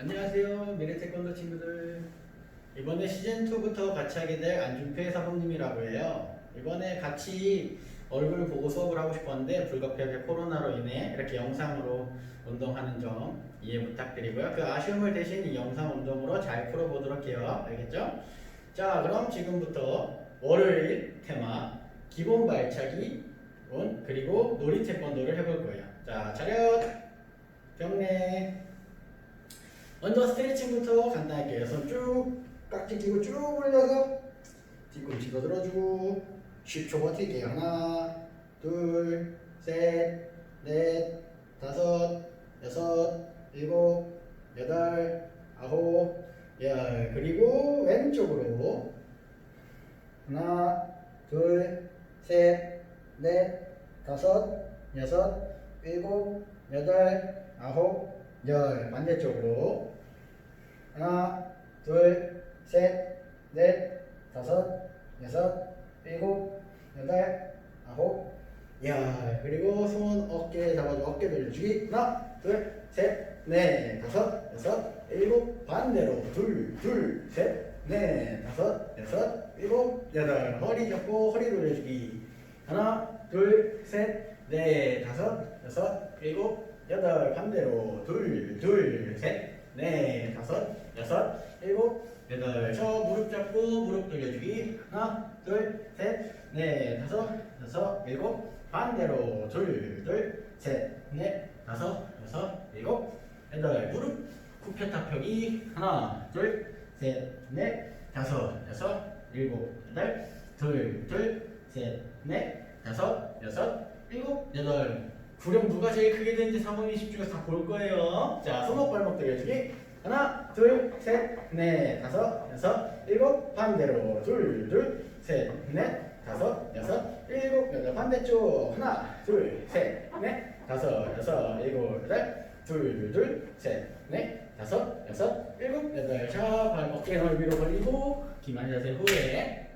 안녕하세요 미래 태권도 친구들. 이번에 시즌 2부터 같이 하게 될 안준표의 사범님이라고 해요. 이번에 같이 얼굴 보고 수업을 하고 싶었는데 불가피하게 코로나로 인해 이렇게 영상으로 운동하는 점 이해 부탁드리고요. 그 아쉬움을 대신 이 영상 운동으로 잘 풀어보도록 해요. 알겠죠? 자 그럼 지금부터 월요일 테마 기본 발차기 운 그리고 놀이 태권도를 해볼 거예요. 자 차렷! 경례 먼저 스트레칭부터 간단하게 해요. 손쭉 깍지 끼고 쭉 올려서 뒤꿈치도 들어주고 10초 버티게 하나 둘셋넷 다섯 여섯 일곱 여덟 아홉 열. 그리고 왼쪽으로. 하나 둘셋넷 다섯 여섯 일곱 여덟 아홉 열. 반대쪽으로 하나 둘 셋 넷 다섯 여섯 일곱 여덟 아홉 열. 그리고 손 어깨 잡아줘. 어깨 돌려주기. 하나 둘 셋 넷 다섯 여섯 일곱. 반대로. 둘 둘 셋 넷 다섯 여섯 일곱 여덟. 허리 잡고 허리 돌려주기. 하나 둘 셋 넷 다섯 여섯 일곱 여덟. 반대로. 둘 둘 셋 넷 다섯 여섯 일곱 여덟. 저 무릎 잡고 무릎 돌려주기. 하나 둘 셋 넷 다섯 여섯 일곱. 반대로 둘 둘 셋 넷 다섯 여섯 일곱 여덟. 무릎 쿠페타 펴기. 하나 둘 셋 넷 다섯 여섯 일곱 여덟. 둘 둘 셋 넷 다섯 여섯 일곱 여덟 구령 누가 제일 크게 되는지 사모님 10 중에서 다 볼 거예요. 자, 손목 발목 들려주기. 하나, 둘, 셋, 넷, 다섯, 여섯, 일곱, 반대로. 둘, 둘, 셋, 넷, 다섯, 여섯, 일곱, 여덟, 반대쪽. 하나, 둘, 셋, 넷, 다섯, 여섯, 일곱, 여덟, 둘, 둘, 셋, 넷, 다섯, 여섯, 일곱, 여덟. 자, 발 어깨 넓이로 벌리고, 기만 자세 후에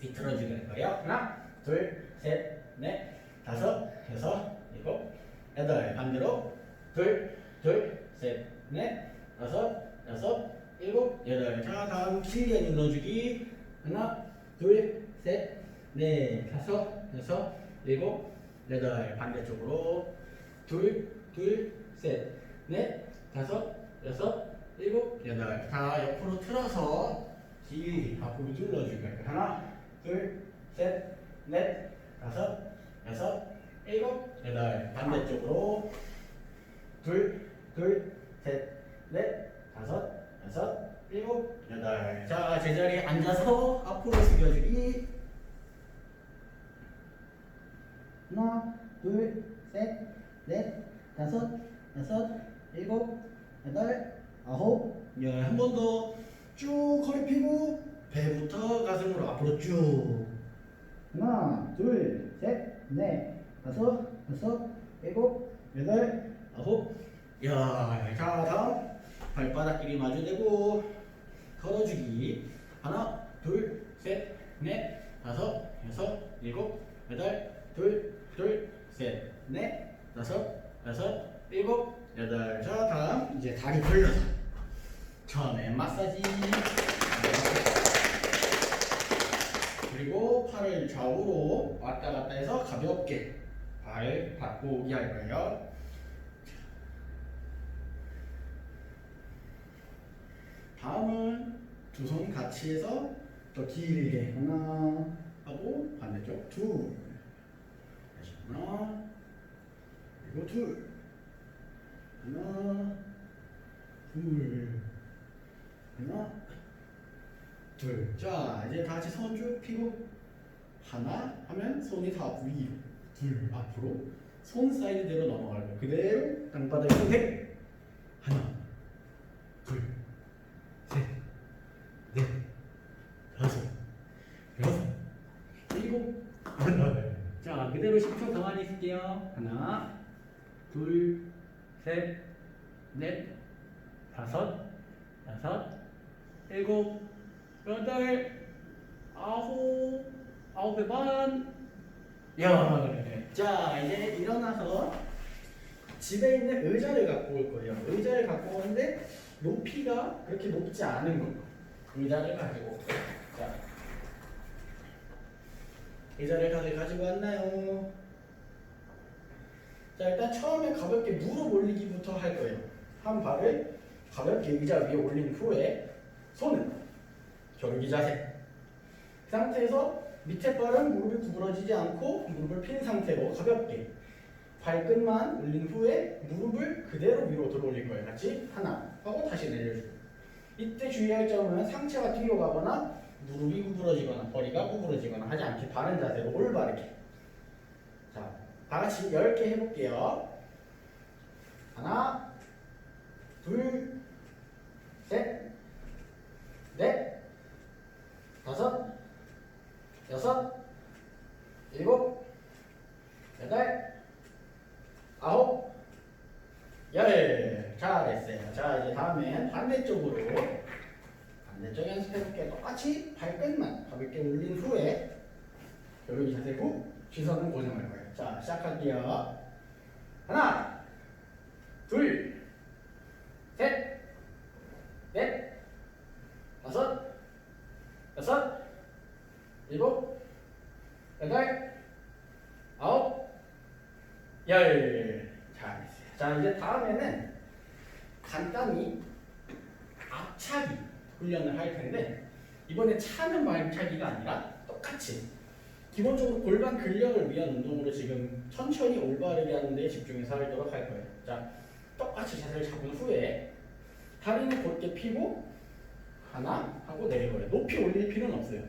비틀어주게 될 거예요. 하나, 둘, 셋, 넷, 다섯, 여섯, 일곱, 여덟. 반대로 둘, 둘, 셋, 넷, 다섯, 여섯, 일곱, 여덟. 자, 다음 길게 눌러주기. 하나, 둘, 셋, 넷, 다섯, 여섯, 일곱, 여덟. 반대쪽으로 둘, 둘, 셋, 넷, 다섯, 여섯, 일곱, 여덟. 자, 옆으로 틀어서 길게 앞으로 눌러주기. 하나, 둘, 셋, 넷, 다섯, 여섯, 일곱, 여덟. 반대쪽으로 둘, 둘, 셋, 넷, 다섯, 여섯, 일곱, 여덟. 자, 제자리에 앉아서 앞으로 숙여주기. 하나, 둘, 셋, 넷, 다섯, 여섯, 일곱, 여덟, 아홉, 열. 한 번 더 쭉 허리 펴고 배부터 가슴으로 앞으로 쭉. 하나, 둘, 셋, 넷, 다섯, 여섯, 일곱, 여덟, 아홉, 열. 자, 다음 발바닥 길이 마주대고 걸어주기. 하나, 둘, 셋, 넷, 다섯, 여섯, 일곱, 여덟, 둘, 둘, 셋, 넷, 다섯, 여섯, 일곱, 여덟. 자, 다음 이제 다리 벌려서 처음에 마사지. 그리고 팔을 좌우로 왔다 갔다 해서 가볍게 발 바꾸기 할 거예요. 다음은 두 손 같이 해서 더 길게 하나 하고 반대쪽 둘 다시 하나. 그리고 둘. 하나 둘. 하나 둘. 자, 이제 다 같이 손쭉 펴고 하나 하면 손이 다 위로, 둘 앞으로, 손 사이드대로 거예요. 그대로 땅바닥에 손대 하나, 둘, 셋, 넷, 다섯, 여섯, 일곱, 여덟. 자, 그대로 10초 가만히 있을게요. 하나, 둘, 셋, 넷, 다섯, 여섯, 일곱, 여덟, 아홉, 아홉의 반, 열. 자, 이제 일어나서 집에 있는 의자를 갖고 올 거예요. 의자를 갖고 오는데 높이가 그렇게 높지 않은 거 의자를 가지고 자 의자를 다들 가지고 왔나요? 자 일단 처음에 가볍게 무릎 올리기부터 할 거예요. 한 발을 가볍게 의자 위에 올린 후에 손은 겨루기 자세. 그 상태에서 밑에 발은 무릎이 구부러지지 않고 무릎을 핀 상태로 가볍게 발끝만 올린 후에 무릎을 그대로 위로 들어올릴 거예요. 같이 하나 하고 다시 내려주고. 이때 주의할 점은 상체가 뒤로 가거나 무릎이 구부러지거나 허리가 구부러지거나 하지 않게 바른 자세로 올바르게. 자, 다 같이 10개 해볼게요. 하나, 둘, 셋, 넷, 다섯, 여섯, 일곱, 여덟, 아홉, 열. 잘했어요. 자, 이제 다음엔 반대쪽으로 반대쪽 연습해볼게요. 똑같이 발끝만 가볍게 올린 후에 여기 자세 후 시선은 고정할 거예요. 자, 시작할게요. 하나, 둘, 셋, 넷, 다섯, 여섯, 일곱, 여덟, 아홉, 열. 잘했어요. 자, 이제 다음에는 간단히 앞차기 훈련을 할 텐데 이번에 차는 발차기가 아니라 똑같이 기본적으로 골반 근력을 위한 운동으로 지금 천천히 올바르게 하는 데 집중해서 하도록 할 거예요. 자, 똑같이 자세를 잡은 후에 다리는 곧게 펴고 하나 하고 거예요. 높이 올릴 필요는 없어요.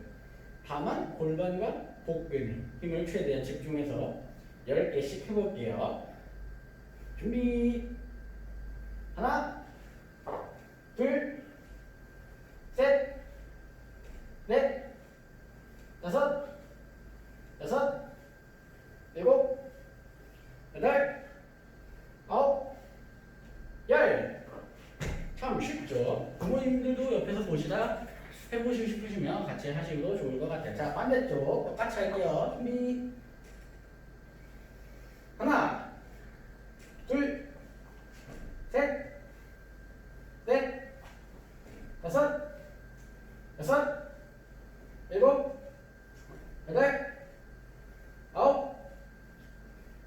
다만 골반과 복근에 힘을 최대한 집중해서 10개씩 해볼게요. 준비 하나 둘 셋, 넷, 다섯, 여섯, 일곱, 여덟, 아홉, 열. 참 쉽죠? 부모님들도 옆에서 보시다 해보시고 싶으시면 같이 하시도 좋을 것 같아요. 자, 반대쪽 똑같이 할게요. 준비. 하나, 둘, 셋, 넷, 다섯, 여섯, 일곱, 여덟, 아홉,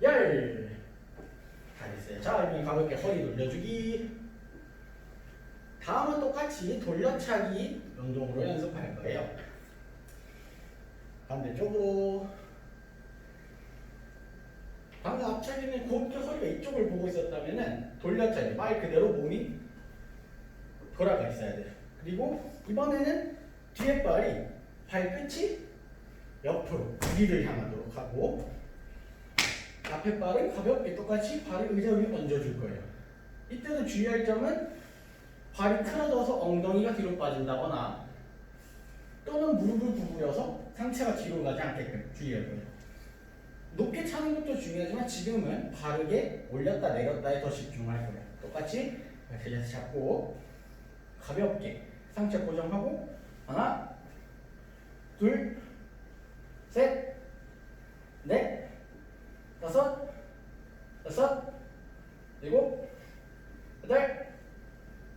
열. 잘했어요. 자, 이번에 가볍게 허리 돌려주기. 다음은 똑같이 돌려차기 운동으로 연습할 거예요. 반대쪽으로. 방금 앞차기는 곧게 허리가 이쪽을 보고 있었다면은 돌려차기 말 그대로 몸이 돌아가 있어야 돼요. 그리고 이번에는 뒤에 발이 발끝이 옆으로 위를 향하도록 하고 앞에 발은 가볍게 똑같이 발을 의자 위에 얹어줄 거예요. 이때도 주의할 점은 발이 틀어져서 엉덩이가 뒤로 빠진다거나 또는 무릎을 구부려서 상체가 뒤로 가지 않게끔 주의할 거예요. 높게 차는 것도 중요하지만 지금은 바르게 올렸다 내렸다에 더 집중할 거예요. 똑같이 이렇게 잡고 가볍게 상체 고정하고 하나 둘셋 넷 다섯 여섯 일곱 여덟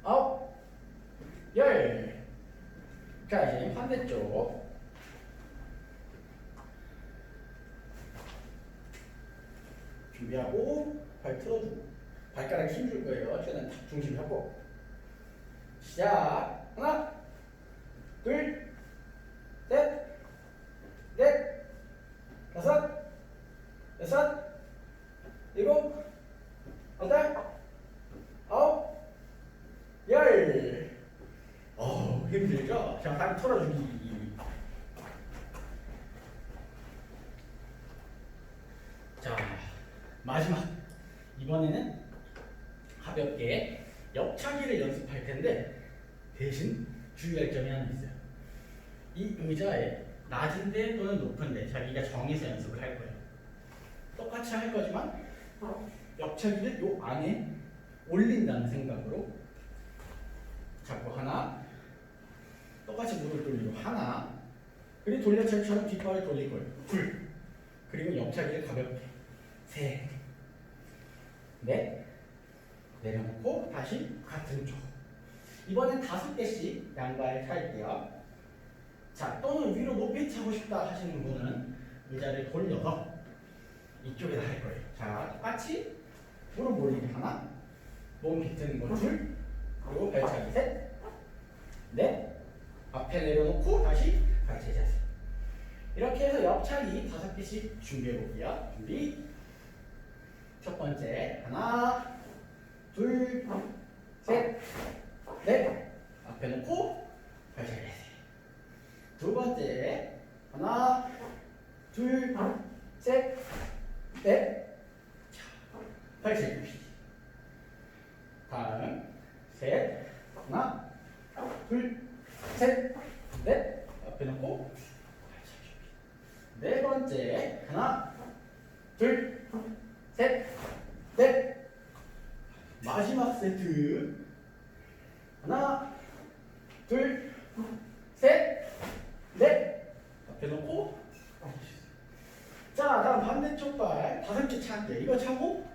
아홉 열 자, 이제 반대쪽 준비하고 발 틀어주고 발가락 힘줄 거예요. 최대한 탁 중심 잡고 시작 하나 둘 셋, 넷, 다섯, 여섯, 일곱, 여덟, 아홉, 열. 어 힘들죠? 자, 발 털어주기. 자, 마지막. 이번에는 가볍게 옆차기를 연습할 텐데 대신 주의할 점이 하나 있어요. 이 의자에 낮은 데 또는 높은 데 자기가 정해서 연습을 할 거예요. 똑같이 할 거지만 옆차기를 요 안에 올린다는 생각으로 잡고 하나 똑같이 무릎 돌리고 하나 그리고 돌려차기처럼 뒷발을 돌릴 거예요. 둘. 그리고 옆차기를 가볍게 셋넷 내려놓고 다시 같은 쪽. 이번엔 다섯 개씩 양발 찰게요. 자, 또는 위로 높이 차고 싶다 하시는 분은 의자를 돌려서 이쪽에다 할 거예요. 자, 똑같이 무릎 올리기 하나, 몸 비트는 거 둘, 그리고 발차기 셋, 넷, 앞에 내려놓고 다시 같이 자세. 이렇게 해서 옆차기 다섯 개씩 준비해 볼게요. 준비. 첫 번째 하나, 둘, 셋, 넷. 앞에 놓고 발차기 자세. 두 번째 하나, 둘, 셋, 넷. 자, 발차기. 다음 셋, 하나, 둘, 셋, 넷. 앞에 놓고 네 번째 하나, 둘, 셋, 넷. 마지막 세트 하나, 둘, 셋, 넷. 앞에 놓고 자 다음 반대쪽 발. 다섯 개 차게 이거 차고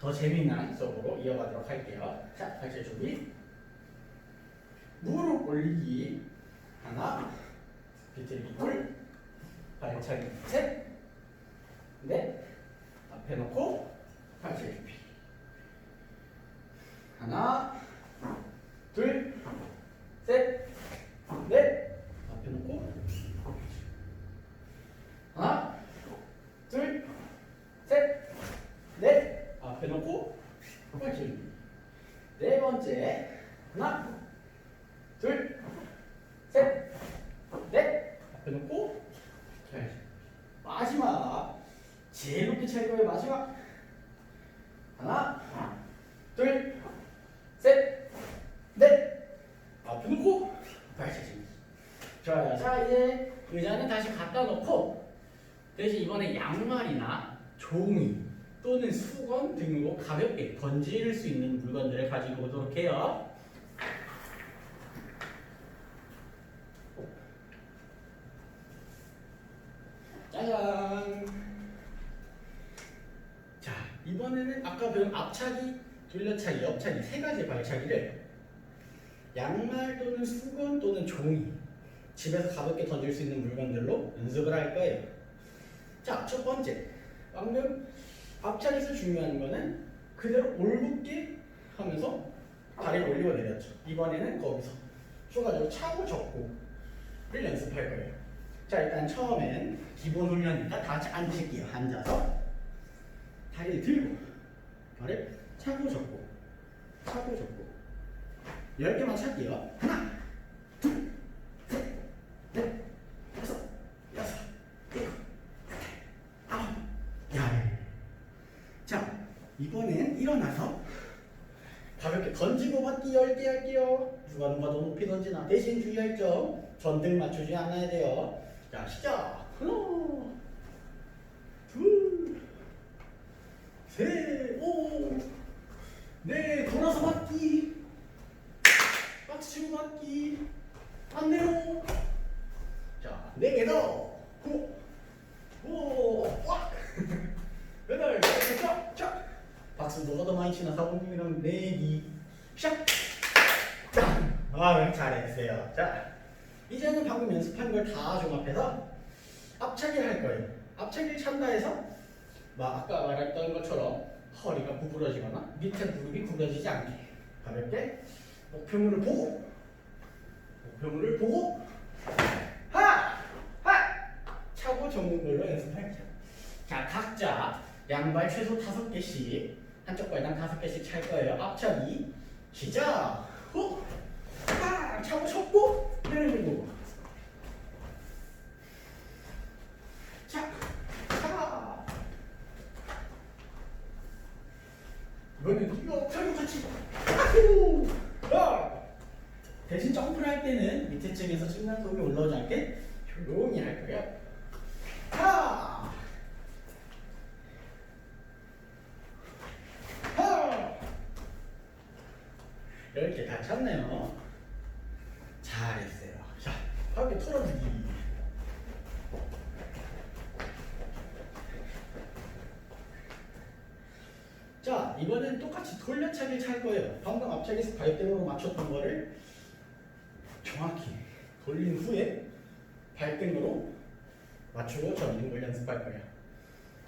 더 재미난 수업으로 이어가도록 할게요. 자, 발제 준비. 무릎 올리기 하나, 비틀기 둘, 발차기 셋, 넷, 앞에 놓고 발제 준비. 하나, 둘, 셋, 넷, 앞에 놓고 하나, 둘, 셋, 넷, 앞에 놓고 발제 준비. 네 번째 하나, 둘, 셋, 넷. 앞에 놓고 잘. 마지막 제일 높게 찰 거예요. 마지막 하나, 둘, 셋, 넷. 앞에 놓고 발차기. 좋아요. 자 이제 의자는 다시 갖다 놓고 대신 이번에 양말이나 종이 또는 수건 등으로 가볍게 던질 수 있는 물건들을 가지고 오도록 해요. 짜잔. 자, 이번에는 아까 배운 앞차기, 돌려차기, 옆차기 세 가지 발차기를 양말 또는 수건 또는 종이 집에서 가볍게 던질 수 있는 물건들로 연습을 할 거예요. 자, 첫 번째. 방금 앞차기에서 중요한 거는 그대로 올곧게 하면서 다리를 올리고 내렸죠. 이번에는 거기서 추가적으로 차고 접고를 연습할 거예요. 자 일단 처음엔 기본 훈련이니까 다 같이 앉으실게요 앉아서 다리를 들고 발을 차고 접고 차고 접고 열 개만 찰게요 하나 둘셋 넷 다섯? 여섯? 일곱? 아홉? 열 자 이번엔 일어나서 가볍게 던지고 받기 10개 할게요. 누가 누가 더 높이 던지나? 대신 주의할 점 전등 맞추지 않아야 돼요. 자 시작! 하나 둘 셋 오 네 돌아서 받기! 박수 받기! 반대로 자네개더 오오꽉 여덟 자 박수 누가 더 많이 치나 사부님이랑 내기 시작 아 잘했어요 자 이제는 방금 연습한 걸 다 종합해서 앞차기를 할 거예요. 앞차기를 찬다 해서 막 아까 말했던 것처럼 허리가 구부러지거나 밑에 무릎이 구부러지지 않게 가볍게 목표물을 보고 목표물을 보고! 걸로 연습할게요. 자 각자 양발 최소 다섯 개씩 한쪽 발당 다섯 개씩 찰 거예요. 앞차기 시작! 후! 하! 차고 접고 내리고 자, 자. 이번엔 이거 털고 같이 아후! 야! 대신 점프를 할 때는 밑에 층에서 층간 소음이 올라오지 않게 조용히 할 거예요. 하! 하! 이렇게 다 찼네요. 잘했어요. 자, 가볍게 털어주기. 이제는 똑같이 돌려차기 찰 거예요. 방금 앞차기에서 발등으로 맞췄던 거를 정확히 돌린 후에 발등으로 맞추고 전는 걸 연습할 거예요.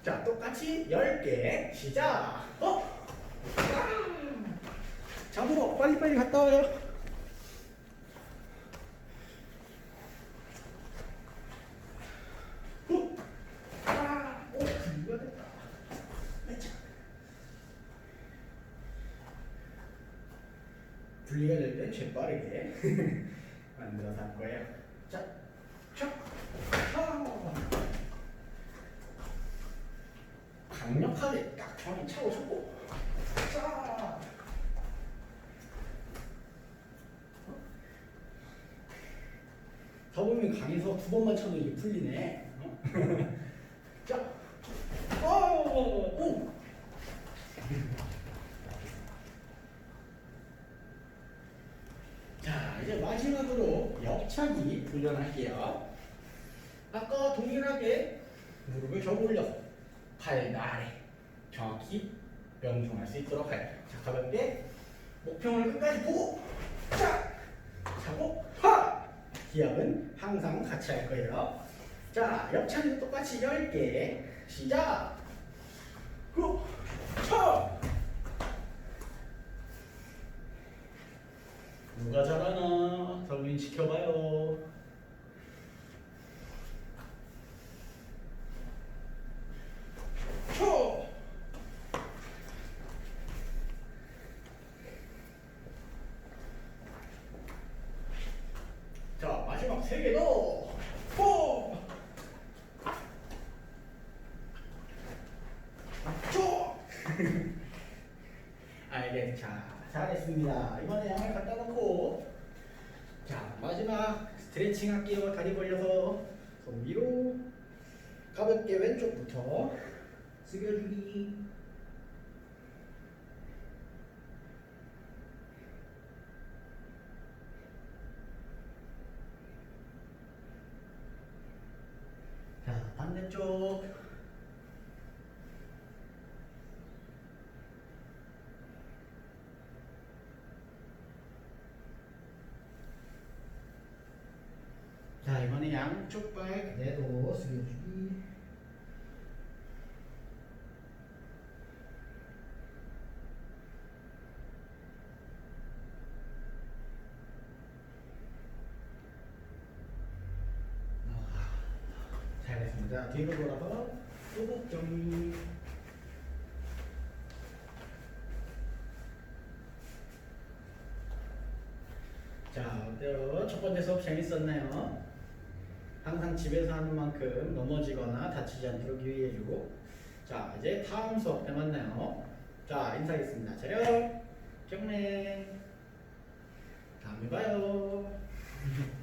자, 똑같이 10개 시작! 어? 잡으러 빨리빨리 갔다 와요. 후! 아! 오, 이거 됐다. 매차. 분리가 될때 재빠르게 만들어서 할 거예요. 자, 촥! 하! 강력하게 딱 정확히 차고 쳤고 자 더보면 강에서 두 번만 쳐도 이게 풀리네 어? 자 오! 오! 자 이제 옆차기 훈련할게요. 아까 동일하게 무릎을 접어 올려서 팔 아래 정확히 명중할 수 있도록 해요. 자 가볍게 목표를 끝까지 보고 자 잡고 하! 기압은 항상 같이 할 거예요. 자 옆차기도 똑같이 10개. 시작! 후쳐 누가 잘하나 성민 지켜봐요. 초! 자, 마지막 세개 더! 포! 초! 알겠, 자, 잘했습니다. 이번에 양을 갖다 놓고, 자, 마 할게요. 다리 벌려서 손 위로 가볍게 왼쪽부터 숙여주기. 자, 반대쪽. 자, 이번에 양쪽 발 그대로 숙여주기. 잘했습니다. 뒤로 돌아서 소복 정리. 자? 첫 번째 수업 재밌었나요? 항상 집에서 하는 만큼 넘어지거나 다치지 않도록 유의해주고 자, 이제 다음 수업 때 만나요. 자, 인사하겠습니다. 차렷, 경례 다음에 봐요.